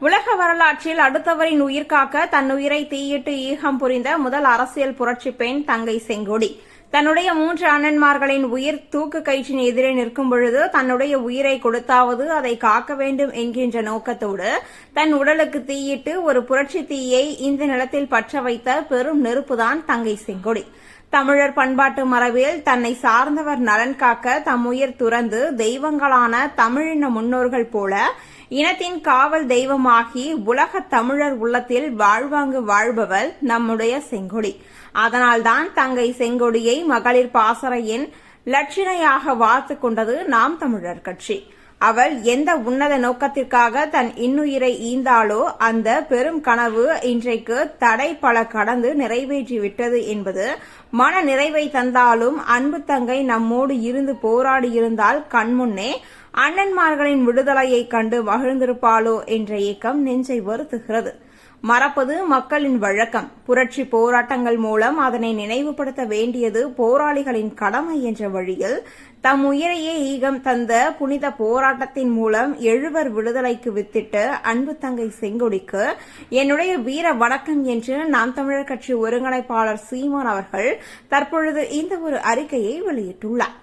உலக வரலாற்றில் அடுத்தவரின் உயிர் காக்க தன் உயிரை தீயிட்டு ஈகம் புரிந்த முதல் அரசியல் புரட்சி பெண் தங்கை செங்கோடி. தன்னுடைய மூன்று அண்ணன்மார்களின் உயிர் தூக்கு கயிற்றின் எதிரே நிற்கும் பொழுது தன்னுடைய உயிரை கொடுத்தாவது அதை காக்க வேண்டும் என்கின்ற நோக்கத்தோடு தன் உடலுக்கு தீயிட்டு ஒரு புரட்சி தீயை இந்த நிலத்தில் பற்ற வைத்த பெரும் நெருப்புதான் தங்கை செங்கோடி. தமிழர் பண்பாட்டு மரபில் தன்னை சார்ந்தவர் நலன் காக்க தம் உயிர் துறந்து தெய்வங்களான தமிழின முன்னோர்கள் போல இனத்தின் காவல் தெய்வமாகி உலக தமிழர் உள்ளத்தில் வாழ்வாங்கு வாழ்பவள் நம்முடைய செங்கொடி. அதனால்தான் தங்கை செங்கொடியை மகளிர் பாசறையின் லட்சணையாக வார்த்து கொண்டது நாம் தமிழர் கட்சி. அவள் எந்த உன்னத நோக்கத்திற்காக தன் இன்னுயிரை ஈந்தாளோ அந்த பெரும் கனவு இன்றைக்கு தடை பல கடந்து நிறைவேற்றிவிட்டது என்பது மன நிறைவை தந்தாலும் அன்பு தங்கை நம்மோடு இருந்து போராடியிருந்தால் கண்முன்னே அண்ணன்மார்களின் விடுதலையை கண்டு மகிழ்ந்திருப்பாளோ என்ற ஏக்கம் நெஞ்சை வருத்துகிறது. மறப்பது மக்களின் வழக்கம். புரட்சி போராட்டங்கள் மூலம் அதனை நினைவுபடுத்த வேண்டியது போராளிகளின் கடமை என்ற வழியில் தம் உயிரையே ஈகம் தந்த புனித போராட்டத்தின் மூலம் எழுவர் விடுதலைக்கு வித்திட்டு அன்பு தங்கை செங்கொடிக்கு என்னுடைய வீர வணக்கம் என்று நாம் தமிழர் கட்சி ஒருங்கிணைப்பாளர் சீமான் அவர்கள் தற்பொழுது இந்த ஒரு அறிக்கையை வெளியிட்டுள்ளார்.